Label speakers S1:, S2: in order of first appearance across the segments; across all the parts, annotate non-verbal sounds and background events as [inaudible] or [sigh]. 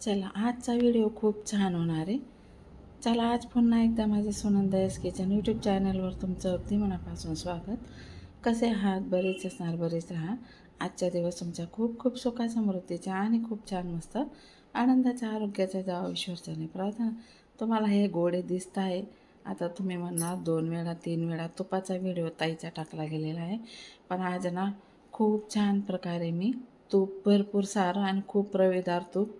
S1: चला आजचा व्हिडिओ खूप छान होणार आहे. चला आज पुन्हा एकदा माझे सुनंदा एस किचन यूट्यूब चॅनलवर तुमचं अगदी मनापासून स्वागत. कसे आहात? बरेच असणार बरेच राहा. आजचा दिवस तुमच्या खूप खूप सुखा समृद्धीच्या आणि खूप छान मस्त आनंदाच्या आरोग्याच्या जावा ईश्वरच्याने प्रार्थना तुम्हाला हे गोडे दिसत आहे. आता तुम्ही म्हणणार दोन वेळा तीन वेळा तुपाचा व्हिडिओ ताईचा टाकला गेलेला आहे. पण आज ना खूप छान प्रकारे मी तूप भरपूर सारं आणि खूप रवेदार तूप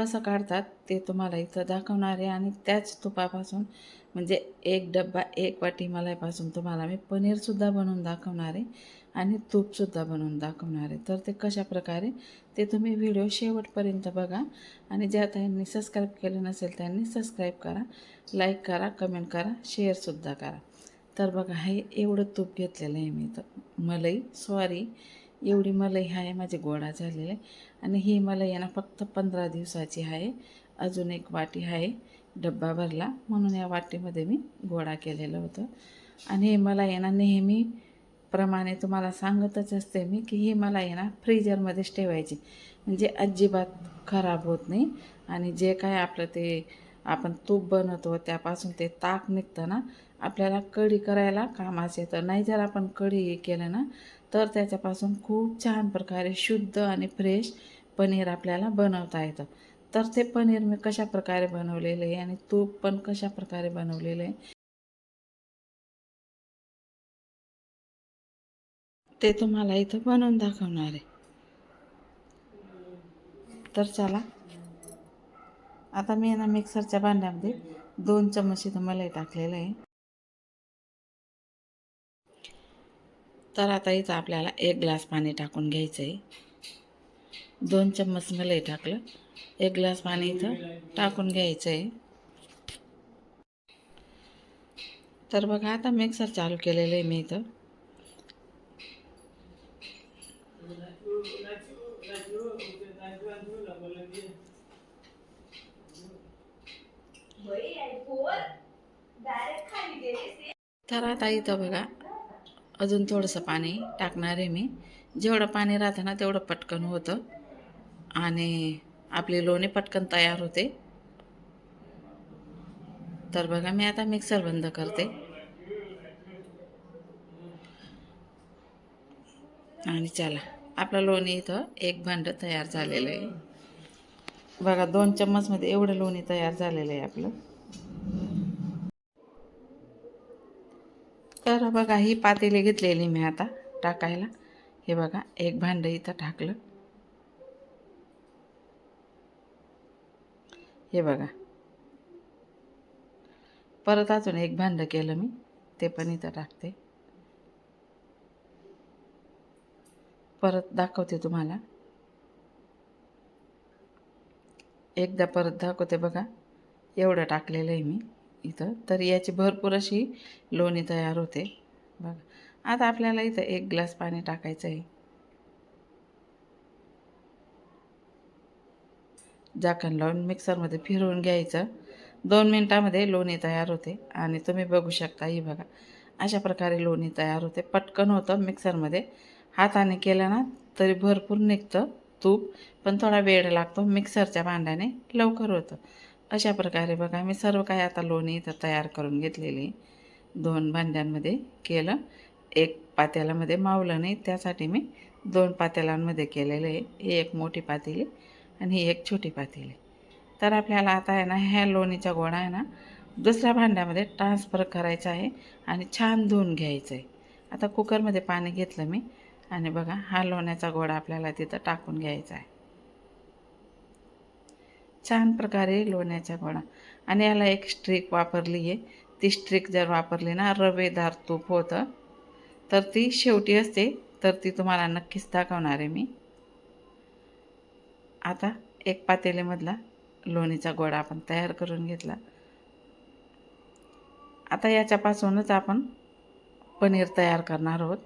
S1: कसं काढतात ते तुम्हाला इथं दाखवणार आहे. आणि त्याच तुपापासून म्हणजे एक डब्बा एक वाटी मलाईपासून तुम्हाला मी पनीरसुद्धा बनवून दाखवणार आहे आणि तूपसुद्धा बनवून दाखवणार आहे. तर ते कशा प्रकारे ते तुम्ही व्हिडिओ शेवटपर्यंत बघा आणि ज्या त्यांनी सबस्क्राईब केलं नसेल त्यांनी सबस्क्राईब करा लाईक करा कमेंट करा शेअरसुद्धा करा. तर बघा हे एवढं तूप घेतलेलं आहे मी तर मलई सॉरी एवढी मलई आहे माझी गोळा झालेले आहे आणि ही मलई आहे ना फक्त पंधरा दिवसाची आहे अजून एक वाटी आहे डब्बा भरला. म्हणून या वाटीमध्ये मी गोळा केलेलं होतं. आणि हे मला आहे ना नेहमी प्रमाणे तुम्हाला सांगतच असते मी की ही मला आहे ना फ्रीजरमध्येच ठेवायची. म्हणजे अजिबात खराब होत नाही. आणि जे काय आपलं ते आपण तूप बनवतो त्यापासून ते ताक निघतं ना आपल्याला कढी करायला कामाचं येतं. नाही जर आपण कढी केलं ना तर त्याच्यापासून खूप छान प्रकारे शुद्ध आणि फ्रेश पनीर आपल्याला बनवता येतं. तर ते पनीर मी कशा प्रकारे बनवलेलं आहे आणि तूप पण कशा प्रकारे बनवलेलं आहे ते तुम्हाला इथं बनवून दाखवणार आहे. तर चला आता मी ना मिक्सरच्या भांड्यामध्ये दोन चमच इथं मलाई टाकलेलं आहे. तर आता इथं आपल्याला एक ग्लास पाणी टाकून घ्यायचं आहे दोन चम्मच मलाई टाकलं. एक ग्लास पाणी इथं टाकून घ्यायचं आहे तर बघा आता मिक्सर चालू केलेलं आहे मी इथं. तर आता इथं बघा अजून थोडंसं पाणी टाकणार आहे मी. जेवढं पाणी राहतं ना तेवढं पटकन होतं. आणि आपली लोणी पटकन तयार होते. तर बघा मी आता मिक्सर बंद करते. आणि चला आपलं लोणी इथं एक भांडं तयार झालेलं आहे. बघा दोन चम्मचमध्ये एवढं लोणी तयार झालेलं आहे आपलं. तर बघा ही पातेली घेतलेली मी आता टाकायला. हे बघा एक भांडं इथं टाकलं. हे बघा. परत अजून एक भांडं केलं मी ते पण इथं टाकते. परत दाखवते तुम्हाला. एकदा परत दाखवते बघा एवढं टाकलेलं आहे मी. इथं. तर याची भरपूर अशी लोणी तयार होते. बघा. आता आपल्याला इथं एक ग्लास पाणी टाकायचं आहे. झाकण लावून मिक्सरमध्ये फिरवून घ्यायचं. दोन मिनटामध्ये लोणी तयार होते. आणि तुम्ही बघू शकता ही बघा. अशा प्रकारे लोणी तयार होते. पटकन होतं मिक्सरमध्ये. हाताने केलं ना तरी भरपूर निघतं तूप. पण थोडा वेळ लागतो. मिक्सरच्या भांड्याने लवकर होतं. अशा प्रकारे बघा मी सर्व काही आता लोणी इथं तयार करून घेतलेली. दोन भांड्यांमध्ये केलं. एक पातेल्यामध्ये मावलं नाही त्यासाठी मी दोन पातेल्यांमध्ये केलेलं आहे. ही एक मोठी पातेली आणि ही एक छोटी पातेली तर आपल्याला आता आहे ना ह्या लोणीचा गोळा आहे ना दुसऱ्या भांड्यामध्ये ट्रान्सफर करायचा आहे आणि छान धुवून घ्यायचं आहे. आता कुकरमध्ये पाणी घेतलं मी आणि बघा हा लोण्याचा गोळा आपल्याला तिथं टाकून घ्यायचा आहे. छान प्रकारे लोण्याचा गोळा. आणि याला एक स्ट्रिक वापरली आहे. ती स्ट्रिक जर वापरली ना रवेदार तूप होतं तर ती शेवटी असते. तर ती तुम्हाला नक्कीच दाखवणार आहे मी. आता एक पातेलीमधला लोणीचा गोळा आपण तयार करून घेतला. आता याच्यापासूनच आपण पनीर तयार करणार आहोत.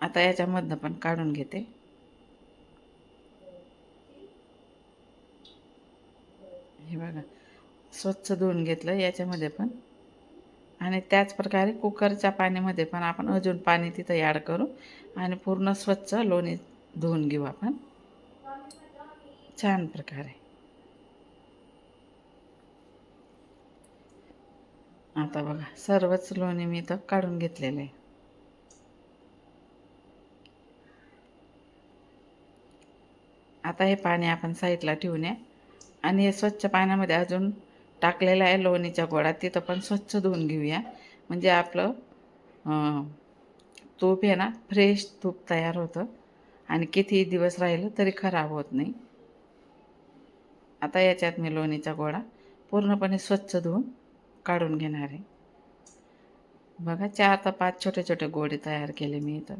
S1: आता याच्यामधनं पण काढून घेते. हे बघा स्वच्छ धुवून घेतलं याच्यामध्ये पण. आणि त्याच प्रकारे कुकरच्या पाण्यामध्ये पण आपण अजून पाणी तिथं ॲड करू. आणि पूर्ण स्वच्छ लोणी धुवून घेऊ आपण. छान प्रकारे. आता बघा सर्वच लोणी मी इथं काढून घेतलेलं आहे. आता हे पाणी आपण साईडला ठेवून या. आणि हे स्वच्छ पाण्यामध्ये अजून टाकलेलं आहे लोणीच्या गोळा तिथं पण स्वच्छ धुवून घेऊया. म्हणजे आपलं तूप आहे ना फ्रेश तूप तयार होतं. आणि किती दिवस राहिलं तरी खराब होत नाही. आता याच्यात मी लोणीचा गोळा पूर्णपणे स्वच्छ धुवून काढून घेणार आहे. बघा चार तर पाच छोटे छोटे गोळे तयार केले मी इथं.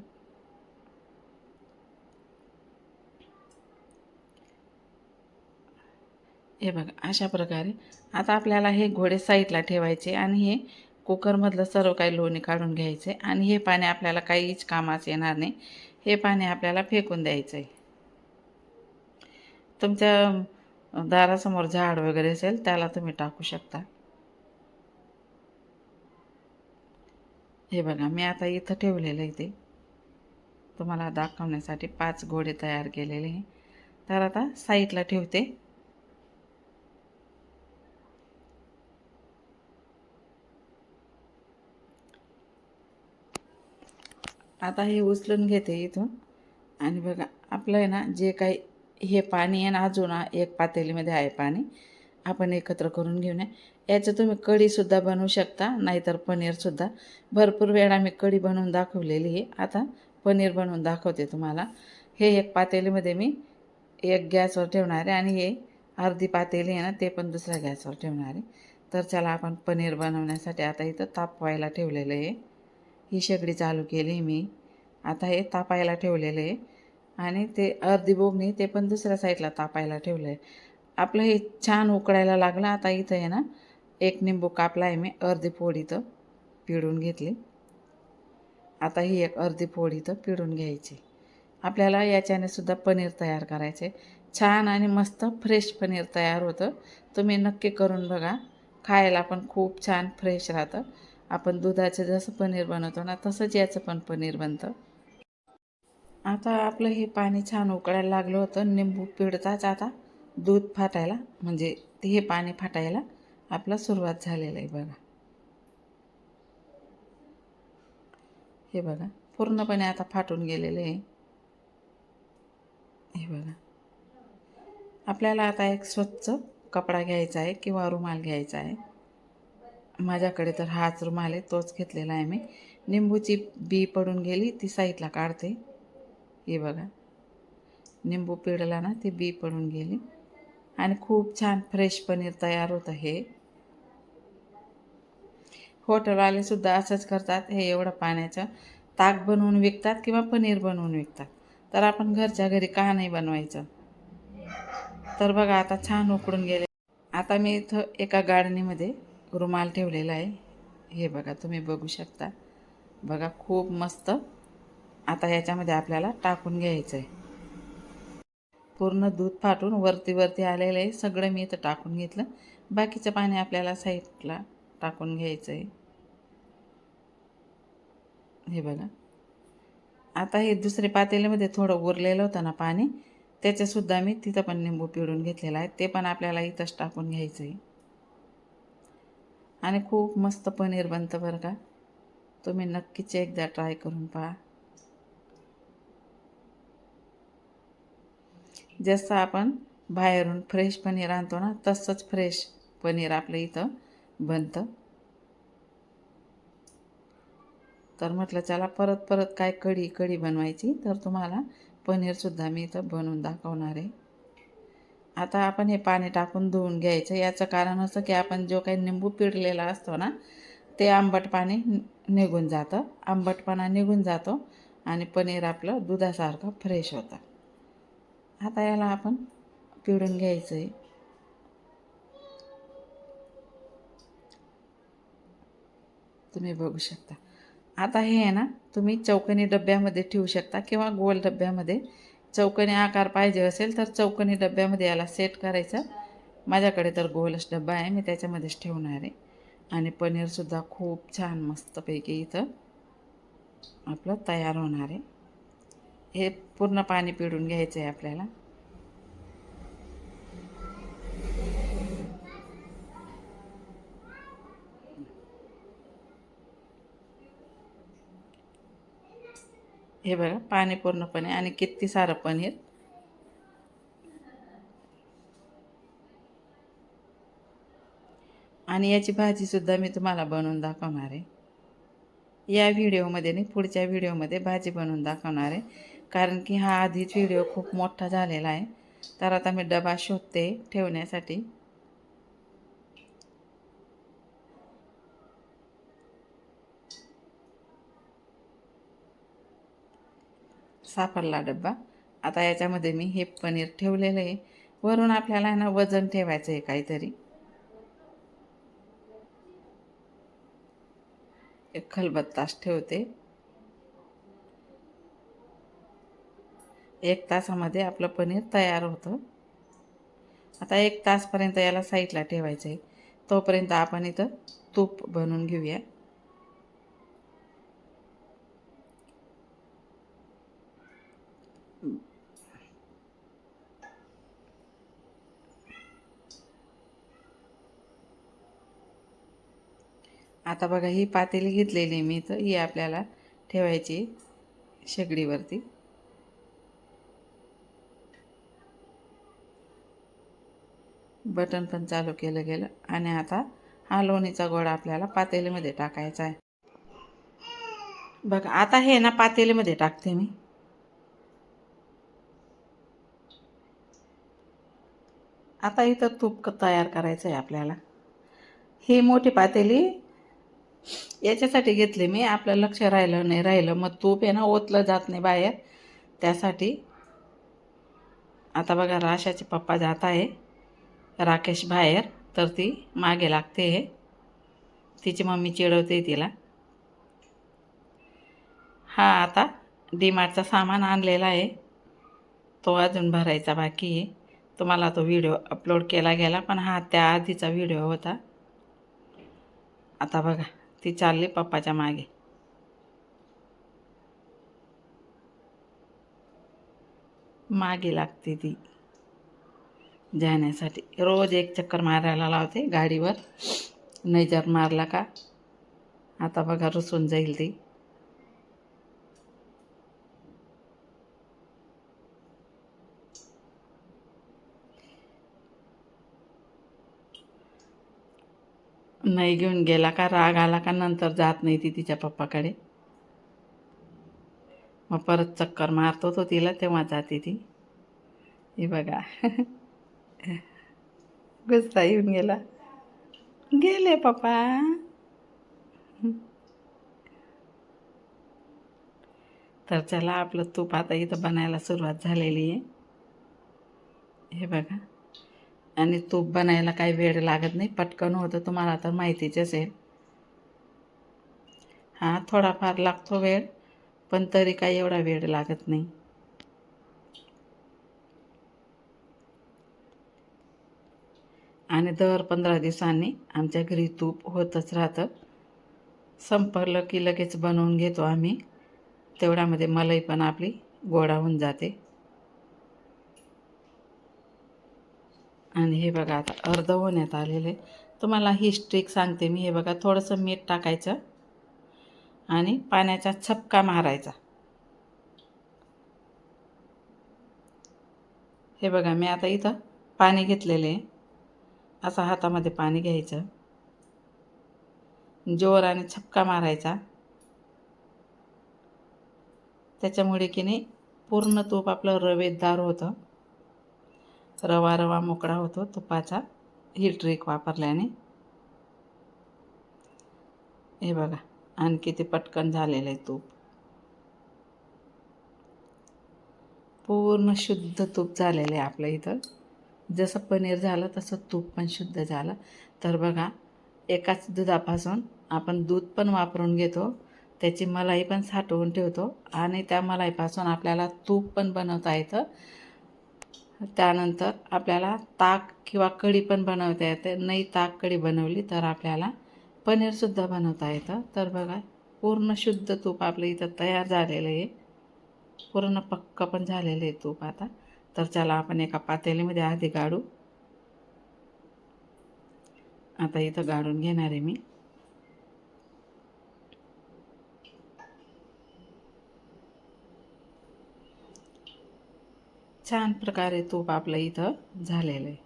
S1: हे बघा अशा प्रकारे. आता आपल्याला हे घोडे साईडला ठेवायचे आणि हे कुकरमधलं सर्व काही लोणी काढून घ्यायचे आणि हे पाणी आपल्याला काहीच कामास येणार नाही. हे पाणी आपल्याला फेकून द्यायचं आहे तुमच्या दारासमोर झाड वगैरे असेल त्याला तुम्ही टाकू शकता. हे बघा मी आता इथं ठेवलेलं आहे ते. तुम्हाला दाखवण्यासाठी पाच घोडे तयार केलेले आहे. तर आता साईडला ठेवते. आता हे उचलून घेते इथून. आणि बघा आपलं आहे ना जे काही हे पाणी आहे ना अजून एक पातेलीमध्ये आहे पाणी. आपण एकत्र करून घेऊन या. याचं तुम्ही कढीसुद्धा बनवू शकता नाहीतर पनीरसुद्धा भरपूर वेळा मी कढी बनवून दाखवलेली आहे. आता पनीर बनवून दाखवते तुम्हाला. हे एक पातेलीमध्ये मी एक गॅसवर ठेवणार आहे आणि हे अर्धी पातेली आहे ना ते पण दुसऱ्या गॅसवर ठेवणार आहे. तर चला आपण पनीर बनवण्यासाठी आता इथं तापवायला ठेवलेलं आहे. ही शेगडी चालू केली मी. आता हे तापायला ठेवलेलं आहे. आणि ते अर्धी बोगणी ते पण दुसऱ्या साईडला तापायला ठेवलं आहे आपलं हे छान उकळायला लागलं. आता इथं आहे ना एक निंबू कापला आहे मी अर्धी फोड इथं पिळून घेतली. आता ही एक अर्धी फोड इथं पिळून घ्यायची. आपल्याला याच्याने सुद्धा पनीर तयार करायचे. छान आणि मस्त फ्रेश पनीर तयार होतं. तुम्ही नक्की करून बघा. खायला पण खूप छान फ्रेश राहतं. आपण दुधाचं जसं पनीर बनवतो ना तसंच याचं पण पनीर बनतं. आता आपलं हे पाणी छान उकळायला लागलं होतं निंबू पिळताच आता दूध फाटायला म्हणजे हे पाणी फाटायला आपला सुरुवात झालेलं आहे बघा. हे बघा पूर्णपणे आता फाटून गेलेलं आहे. हे बघा. आपल्याला आता एक स्वच्छ कपडा घ्यायचा आहे किंवा रुमाल घ्यायचा आहे. माझ्याकडे तर हाच रुमाल आहे तोच घेतलेला आहे मी. निंबूची बी पडून गेली ती साईडला काढते. हे बघा. निंबू पिळला ना ती बी पडून गेली. आणि खूप छान फ्रेश पनीर तयार होतं हे. हॉटेलवालेसुद्धा असंच करतात हे एवढं पाण्याचं. ताक बनवून विकतात किंवा पनीर बनवून विकतात. तर आपण घरच्या घरी का नाही बनवायचं? तर बघा आता छान उकडून गेले. आता मी इथं एका गाडणीमध्ये रुमाल ठेवलेला आहे. हे बघा तुम्ही बघू शकता. बघा खूप मस्त. आता ह्याच्यामध्ये आपल्याला टाकून घ्यायचं आहे पूर्ण दूध फाटून वरती वरती आलेलं आहे. सगळं मी इथं टाकून घेतलं. बाकीचं पाणी आपल्याला साईडला टाकून घ्यायचं आहे हे बघा. आता हे दुसरे पातेल्यामध्ये थोडं उरलेलं होतं ना पाणी त्याच्यासुद्धा मी तिथं पण निंबू पिळून घेतलेलं आहे. ते पण आपल्याला इथंच टाकून घ्यायचं आहे आणि खूप मस्त पनीर बनतं बरं का. तुम्ही नक्कीच एकदा ट्राय करून पहा. जसं आपण बाहेरून फ्रेश पनीर आणतो ना तसंच फ्रेश पनीर आपलं इथं बनतं. तर म्हटलं चला परत परत काय कढी कढी बनवायची तर तुम्हाला पनीरसुद्धा मी इथं बनवून दाखवणार आहे. आता आपण हे पाणी टाकून धुवून घ्यायचं. याचं कारण असं की आपण जो काही निंबू पिळलेला असतो ना ते आंबट पाणी निघून जातं. आंबटपणा निघून जातो आणि पनीर आपलं दुधासारखं फ्रेश होतं. आता याला आपण पिळून घ्यायचं आहे तुम्ही बघू शकता. आता हे आहे ना तुम्ही चौकनी डब्यामध्ये ठेवू शकता किंवा गोल डब्यामध्ये चौकनी आकार पाहिजे असेल तर चौकनी डब्यामध्ये याला सेट करायचं. माझ्याकडे तर गोलच डब्बा आहे मी त्याच्यामध्येच ठेवणार आहे. आणि पनीरसुद्धा खूप छान मस्तपैकी इथं आपलं तयार होणार आहे. हे पूर्ण पाणी पिळून घ्यायचं आहे आपल्याला. हे बघा पाणी पूर्णपणे आणि किती सारं पनीर आणि याची भाजीसुद्धा मी तुम्हाला बनवून दाखवणार आहे. या व्हिडिओमध्ये नाही पुढच्या व्हिडिओमध्ये भाजी बनवून दाखवणार आहे. कारण की हा आधीच व्हिडिओ खूप मोठा झालेला आहे. तर आता मी डबा शोधते ठेवण्यासाठी. सापडला डब्बा. आता याच्यामध्ये मी हे पनीर ठेवलेलं आहे. वरून आपल्याला ना वजन ठेवायचं आहे काहीतरी. एक खलबत्तास ठेवते. एक तासामध्ये आपलं पनीर तयार होतं. आता एक तासपर्यंत याला साईडला ठेवायचं आहे. तोपर्यंत आपण इथं तूप बनवून घेऊया. आता बघा ही पातेली घेतलेली मी तर. ही आपल्याला ठेवायची शेगडीवरती. बटन पण चालू केलं गेलं. आणि आता हा लोणीचा गोळा आपल्याला पातेलीमध्ये टाकायचा आहे. बघा आता हे ना पातेलीमध्ये टाकते मी. आता इथं तूप तयार करायचं आहे आपल्याला. ही मोठी पातेली याच्यासाठी घेतली मी. आपलं लक्ष राहिलं नाही राहिलं. मग तूप आहे ना ओतलं जात नाही बाहेर. त्यासाठी आता बघा राशाचे पप्पा जात आहे राकेश बाहेर. तर ती मागे लागते हे. तिची मम्मी चिडवते तिला. हा आता डीमार्टचा सामान आणलेला आहे. तो अजून भरायचा बाकी आहे. तुम्हाला तो व्हिडिओ अपलोड केला गेला पण हा त्या आधीचा व्हिडिओ होता. आता बघा. ती चालली पप्पाच्या मागे. मागे लागते ती. जाण्यासाठी. रोज एक चक्कर मारायला लावते गाडीवर. नाही मारला का? आता बघा रुसून जाईल ती. नाही घेऊन गेला का? राग आला का? नंतर जात नाही ती तिच्या पप्पाकडे. मग परत चक्कर मारतो तो तिला तेव्हा जाते ती. हे बघा. [laughs] गुस्सा येऊन गेला. गेले पप्पा. तर चला आपलं तूप आता इथं बनायला सुरुवात झालेली आहे. हे बघा. आणि तूप बनायला काही वेळ लागत नाही पटकन होतं. तुम्हाला तर माहितीच असेल हां थोडाफार लागतो वेळ पण तरी काही एवढा वेळ लागत नाही. आणि दर पंधरा दिवसांनी आमच्या घरी तूप होतच राहतं. संपलं की लगेच बनवून घेतो आम्ही. तेवढ्यामध्ये मलाई पण आपली गोडा होऊन जाते. आणि हे बघा आता अर्ध होण्यात आलेले. तुम्हाला ही स्ट्रिक सांगते मी. हे बघा थोडंसं मीठ टाकायचं आणि पाण्याचा छपका मारायचा. हे बघा मी आता इथं पाणी घेतलेले. असं हातामध्ये पाणी घ्यायचं. जोराने छपका मारायचा. त्याच्यामुळे की नाही पूर्ण तूप आपलं रवेदार होतं. रवा रवा मोकळा होतो तुपाचा. ही ट्रिक वापरल्याने हे बघा आणखी ते पटकन झालेलं आहे तूप. पूर्ण शुद्ध तूप झालेलं आहे आपलं इथं. जसं पनीर झालं तसं तूप पण शुद्ध झालं. तर बघा एकाच दुधापासून आपण दूध पण वापरून घेतो. त्याची मलाई पण साठवून ठेवतो आणि त्या मलाईपासून आपल्याला तूप पण बनवता येतं. त्यानंतर आपल्याला ताक किंवा कढी पण बनवता येते. नाही ताक कढी बनवली तर आपल्याला पनीरसुद्धा बनवता येतं. तर बघा पूर्ण शुद्ध तूप आपलं इथं तयार झालेलं आहे. पूर्ण पक्क पण झालेलं आहे तूप आता. तर चला आपण एका पातेलीमध्ये आधी गाडू. आता इथं गाडून घेणार आहे मी. छान प्रकारे तूप आपलं इथं झालेलं आहे.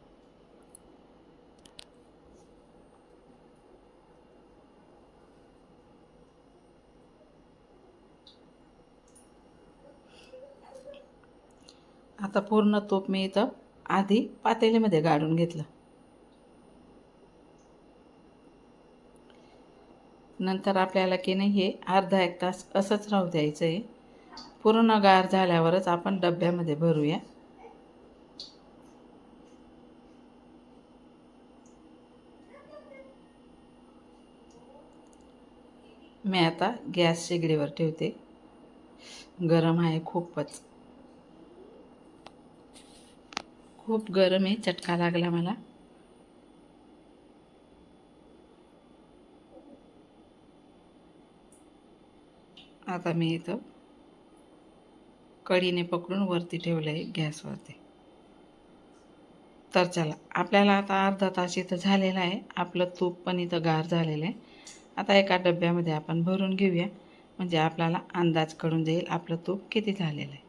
S1: आता पूर्ण तूप मी इथं आधी पातेलीमध्ये गाडून घेतलं. नंतर आपल्याला की नाही हे अर्धा एक तास असंच राहू द्यायचं आहे पूर्ण गार झाल्यावरच आपण डब्यामध्ये भरूया. मी आता गॅस शेगडीवर ठेवते. गरम आहे खूपच. खूप गरम आहे चटका लागला मला. आता मी इथं कडीने पकडून वरती ठेवलं आहे गॅसवरती. तर चला आपल्याला आता अर्धा तास इथं झालेला आहे. आपलं तूप पण इथं गार झालेलं आहे. आता एका डब्यामध्ये आपण भरून घेऊया. म्हणजे आपल्याला अंदाज कळून जाईल आपलं तूप किती झालेलं आहे.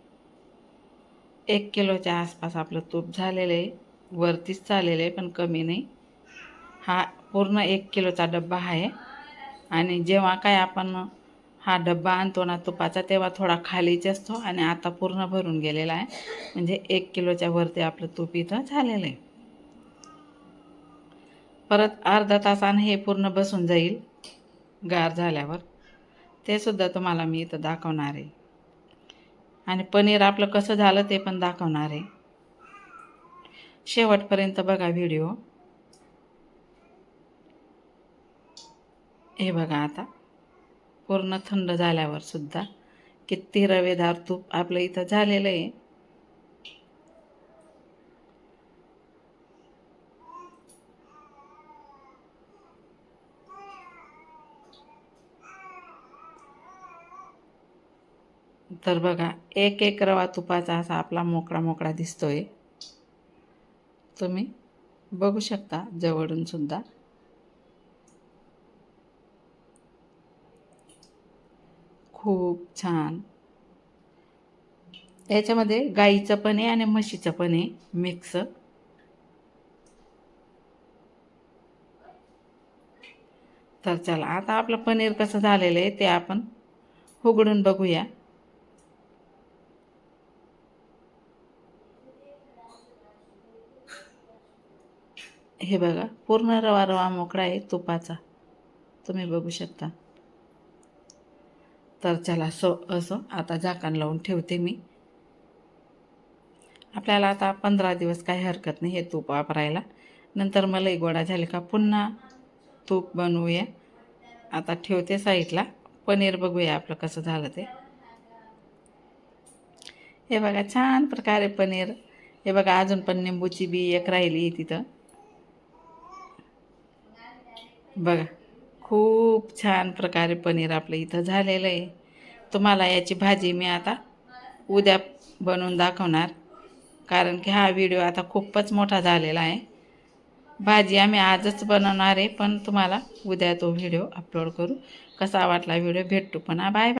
S1: एक किलोच्या आसपास आपलं तूप झालेलं आहे. वरतीच चाललेलं आहे पण कमी नाही. हा पूर्ण एक किलोचा डब्बा आहे. आणि जेव्हा काय आपण हा डब्बा आणतो ना तुपाचा तेव्हा थोडा खालीच असतो आणि आता पूर्ण भरून गेलेला आहे. म्हणजे एक किलोच्या वरती आपलं तूप इथं झालेलं आहे. परत अर्धा तासानं हे पूर्ण बसून जाईल. गार झाल्यावर ते सुद्धा तुम्हाला मी इथं दाखवणार आहे. आणि पनीर आपलं कसं झालं ते पण दाखवणार आहे. शेवटपर्यंत बघा व्हिडिओ. हे बघा आता. पूर्ण थंड झाल्यावर सुद्धा किती रवेदार तूप आपलं इथं झालेलं आहे. तर बघा एक एक रवा तुपाचा असा आपला मोकळा मोकळा दिसतोय. तुम्ही बघू शकता जवळून सुद्धा. खूप छान. याच्यामध्ये गाईचं पण आहे आणि म्हशीचं पण आहे मिक्स. तर चला आता आपलं पनीर कसं झालेलं आहे ते आपण उघडून बघूया. हे बघा पूर्ण रवा रवा मोकळा आहे तुपाचा. तुम्ही बघू शकता. तर चला सो असं आता झाकण लावून ठेवते मी. आपल्याला आता पंधरा दिवस काही हरकत नाही हे तूप वापरायला. नंतर मलाही गोडा झाले का पुन्हा तूप बनवूया. आता ठेवते साईडला. पनीर बघूया आपलं कसं झालं ते. हे बघा छान प्रकारे पनीर. हे बघा अजून पण निंबूची बी एक राहिली तिथं. बघा खूप छान प्रकारे पनीर आपलं इथं झालेलं आहे. तुम्हाला याची भाजी मी आता उद्या बनवून दाखवणार. कारण की हा व्हिडिओ आता खूपच मोठा झालेला आहे. भाजी आम्ही आजच बनवणार आहे पण तुम्हाला उद्या तो व्हिडिओ अपलोड करू. कसा वाटला व्हिडिओ भेटतो पण बाय